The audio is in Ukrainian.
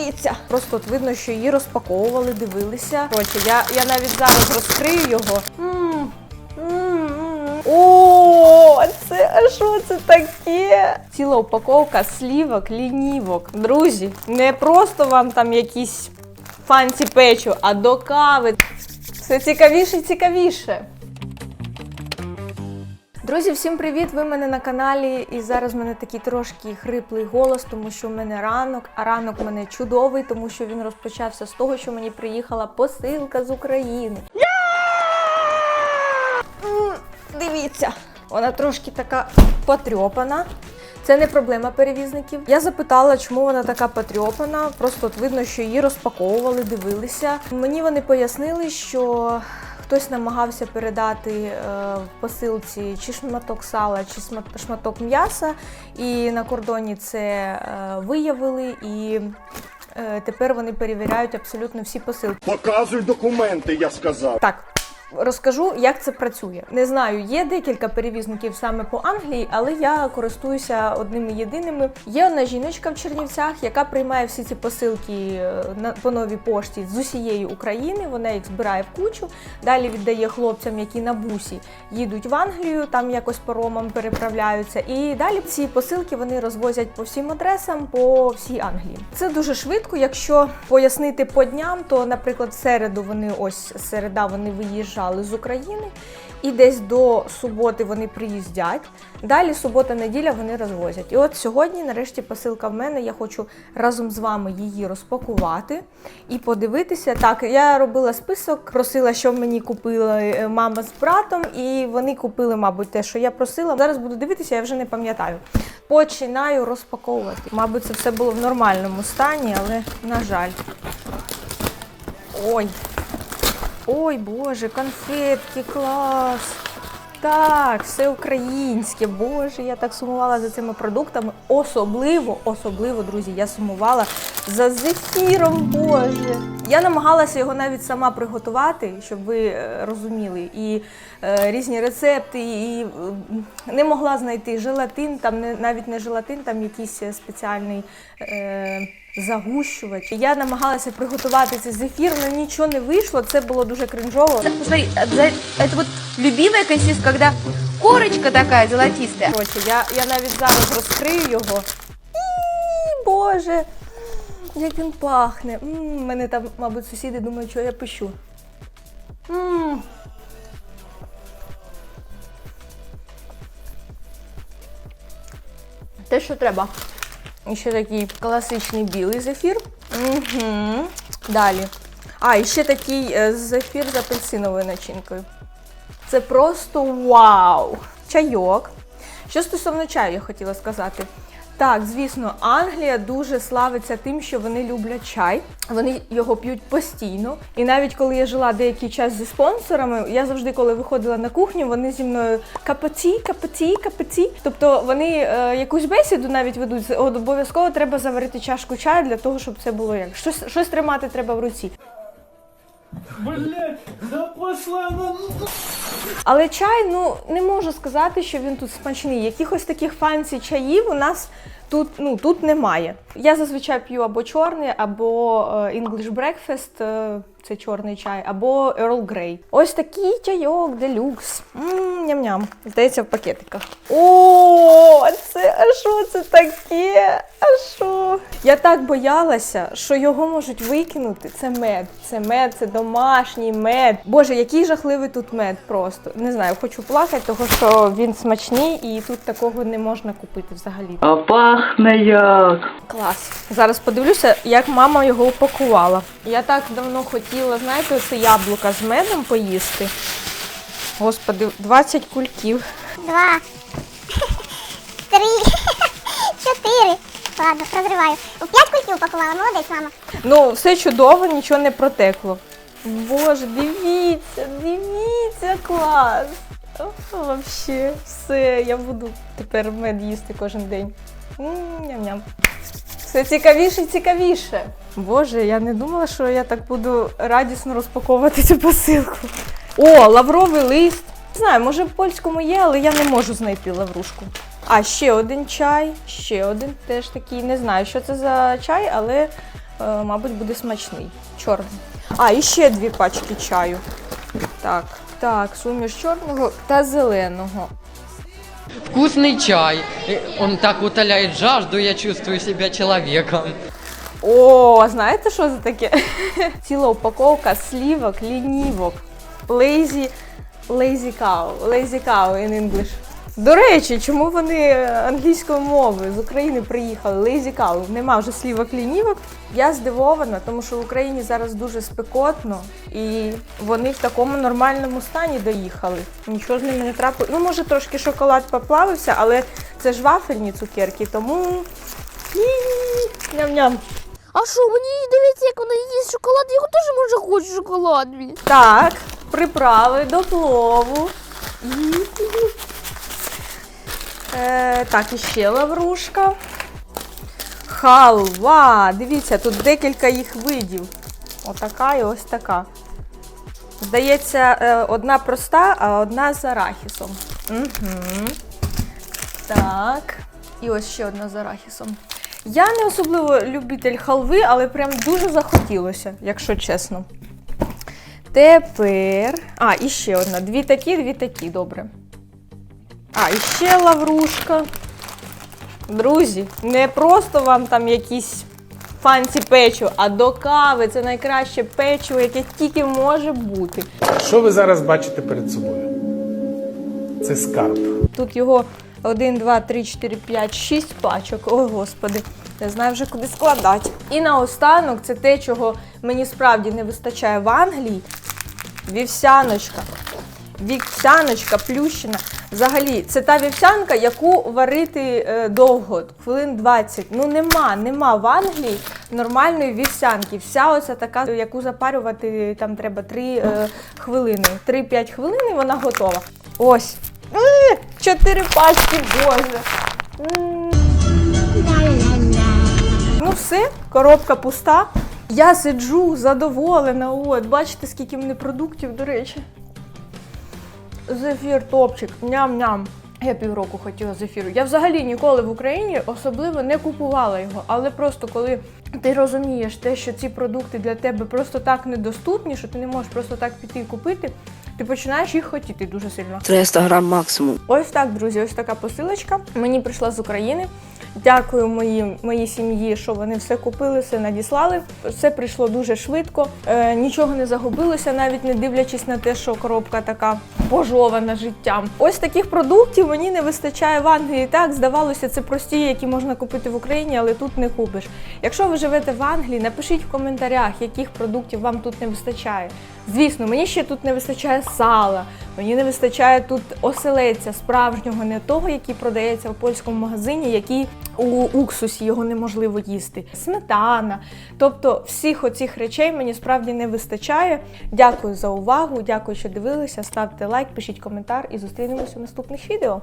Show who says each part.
Speaker 1: дивіться. Просто от видно, що її розпаковували, дивилися. Коротше, я, я навіть зараз розкрию його. О, це а що це таке? Ціла упаковка слівок, лінівок. Друзі, не просто вам там якісь фанці печу, а до кави. Все цікавіше і цікавіше. Друзі, всім привіт! Ви мене на каналі. І зараз в мене такий трошки хриплий голос, тому що в мене ранок, а ранок в мене чудовий, тому що він розпочався з того, що мені приїхала посилка з України. Дивіться, вона трошки така потрьопана. Це не проблема перевізників. Я запитала, чому вона така потрьопана. Просто от видно, що її розпаковували, дивилися. Мені вони пояснили, що хтось намагався передати е, в посилці чи шматок сала, чи шматок м'яса, і на кордоні це е, виявили і. е, Тепер вони перевіряють абсолютно всі посилки.
Speaker 2: Показуй документи, я сказав.
Speaker 1: Так, розкажу, як це працює. Не знаю, є декілька перевізників саме по Англії, але я користуюся одними єдиними. Є одна жіночка в Чернівцях, яка приймає всі ці посилки е, на по новій пошті з усієї України. Вона їх збирає в кучу, далі віддає хлопцям, які на бусі їдуть в Англію, там якось паромом переправляються. І далі ці посилки вони розвозять по всім адресам по всій Англії. Це дуже швидко. Якщо пояснити по дням, то, наприклад, в середу вони ось середа вони виїжджали з України. І десь до суботи вони приїздять. Далі субота-неділя вони розвозять. І от сьогодні, нарешті, посилка в мене. Я хочу разом з вами її розпакувати і подивитися. Так, я робила список, просила, що мені купила е, мама з братом, і вони купили, мабуть, те, що я просила. Зараз буду дивитися, я вже не пам'ятаю. Починаю розпаковувати. Мабуть, це все було в нормальному стані, але на жаль. Ой, Ой, Боже, конфетки, клас! Так, все українське. Боже, я так сумувала за цими продуктами. Особливо, особливо, друзі, я сумувала за зефіром, Боже. Я намагалася його навіть сама приготувати, щоб ви е, розуміли. І е, різні рецепти, і е, не могла знайти желатин, там не, навіть не желатин, там якийсь спеціальний. Е, Загущувач. Я намагалася приготувати цей зефір, але нічого не вийшло. Це було дуже кринжово.
Speaker 3: Посмотри, обяза- это вот любимая консистенция, когда корочка такая золотистая.
Speaker 1: Коротше, я, я навіть зараз розкрию його. І, Боже, як він пахне. М, мене там, мабуть, сусіди думають, що я пищу. М. Те, що треба. І ще такий класичний білий зефір. Угу. Далі. А, і ще такий е, зефір з апельсиновою начинкою. Це просто вау! Чайок. Що стосовно чаю, я хотіла сказати. Так, звісно, Англія дуже славиться тим, що вони люблять чай. Вони його п'ють постійно. І навіть коли я жила деякий час зі спонсорами, я завжди, коли виходила на кухню, вони зі мною капоці, капоці, капоці. Тобто вони е, якусь бесіду навіть ведуть. Обов'язково треба заварити чашку чаю для того, щоб це було як щось, щось тримати треба в руці.
Speaker 4: Блять, да пошла на...
Speaker 1: Але чай, ну не можу сказати, що він тут смачний. Якихось таких фанці чаїв у нас тут, ну, тут немає. Я зазвичай п'ю або чорний, або е, English Breakfast, е, це чорний чай, або Earl Grey. Ось такий чайок, делюкс. Ням-ням. Здається, в пакетиках. О, це а що це таке? А що? Я так боялася, що його можуть викинути. Це мед. Це мед, це домашній мед. Боже, який жахливий тут мед просто. Не знаю, хочу плакати, тому що він смачний і тут такого не можна купити взагалі.
Speaker 4: А пахне як.
Speaker 1: Клас. Зараз подивлюся, як мама його упакувала. Я так давно хотіла, знаєте, оце яблука з медом поїсти. Господи, 20 кульків.
Speaker 5: Два. Три. Чотири. Ладно, розриваю. У п'ять кульків упакувала, молодець, мама.
Speaker 1: Ну, все чудово, нічого не протекло. Боже, дивіться, дивіться, клас. Вообще, все, я буду тепер мед їсти кожен день. Ням-ням. Все цікавіше і цікавіше. Боже, я не думала, що я так буду радісно розпаковувати цю посилку. О, лавровий лист. Не знаю, може в польському є, але я не можу знайти лаврушку. А ще один чай, ще один теж такий. Не знаю, що це за чай, але е, мабуть, буде смачний. Чорний. А, і ще дві пачки чаю. Так, так, суміш чорного та зеленого.
Speaker 6: Вкусный чай. Э, Он так утоляет жажду, я чувствую себя человеком.
Speaker 1: О, знаєте, що це таке? Ціла упаковка слівок, лінівок. Lazy, lazy cow. Lazy cow in English. До речі, чому вони англійською мовою з України приїхали? Cow. Нема вже слівок лінівок. Я здивована, тому що в Україні зараз дуже спекотно, і вони в такому нормальному стані доїхали. Нічого з ними не трапило. Ну, може, трошки шоколад поплавився, але це ж вафельні цукерки, тому. Ням-ням.
Speaker 7: А що, мені дивіться, як вона їсть шоколад, я теж може хочу шоколад.
Speaker 1: Так, приправи до плову. І... Е, так, і ще лаврушка. Халва. Дивіться, тут декілька їх видів. Отака і ось така. Здається, е, одна проста, а одна з арахісом. Угу. Так. І ось ще одна з арахісом. Я не особливо любитель халви, але прям дуже захотілося, якщо чесно. Тепер. А, і ще одна. Дві такі, дві такі, добре. А, і ще лаврушка. Друзі, не просто вам там якісь фанці печиво, а до кави це найкраще печиво, яке тільки може бути.
Speaker 8: Що ви зараз бачите перед собою? Це скарб.
Speaker 1: Тут його 1, 2, 3, 4, 5, 6 пачок. О, господи, не знаю вже куди складати. І наостанок це те, чого мені справді не вистачає в Англії. Вівсяночка. Вівсяночка плющена. Взагалі, це та вівсянка, яку варити е, довго, хвилин 20. Ну нема, нема в Англії нормальної вівсянки. Вся оця така, яку запарювати там треба 3 е, хвилини. 3-5 хвилин і вона готова. Ось. Е, Чотири пачки, боже. Ну все, коробка пуста. Я сиджу задоволена. От, бачите, скільки в мене продуктів, до речі. Зефір топчик, ням-ням. Я півроку хотіла зефіру. Я взагалі ніколи в Україні особливо не купувала його. Але просто коли ти розумієш те, що ці продукти для тебе просто так недоступні, що ти не можеш просто так піти і купити, ти починаєш їх хотіти дуже сильно.
Speaker 9: 300 грам максимум.
Speaker 1: Ось так, друзі, ось така посилочка. Мені прийшла з України. Дякую моїй, моїй сім'ї, що вони все купили, все надіслали. Все прийшло дуже швидко. Е, нічого не загубилося, навіть не дивлячись на те, що коробка така пожована життям. Ось таких продуктів мені не вистачає в Англії. Так, здавалося, це прості, які можна купити в Україні, але тут не купиш. Якщо ви живете в Англії, напишіть в коментарях, яких продуктів вам тут не вистачає. Звісно, мені ще тут не вистачає сала, мені не вистачає тут оселеця справжнього, не того, який продається в польському магазині, який у уксусі його неможливо їсти. Сметана. Тобто всіх оцих речей мені справді не вистачає. Дякую за увагу, дякую, що дивилися. Ставте лайк, пишіть коментар і зустрінемося у наступних відео.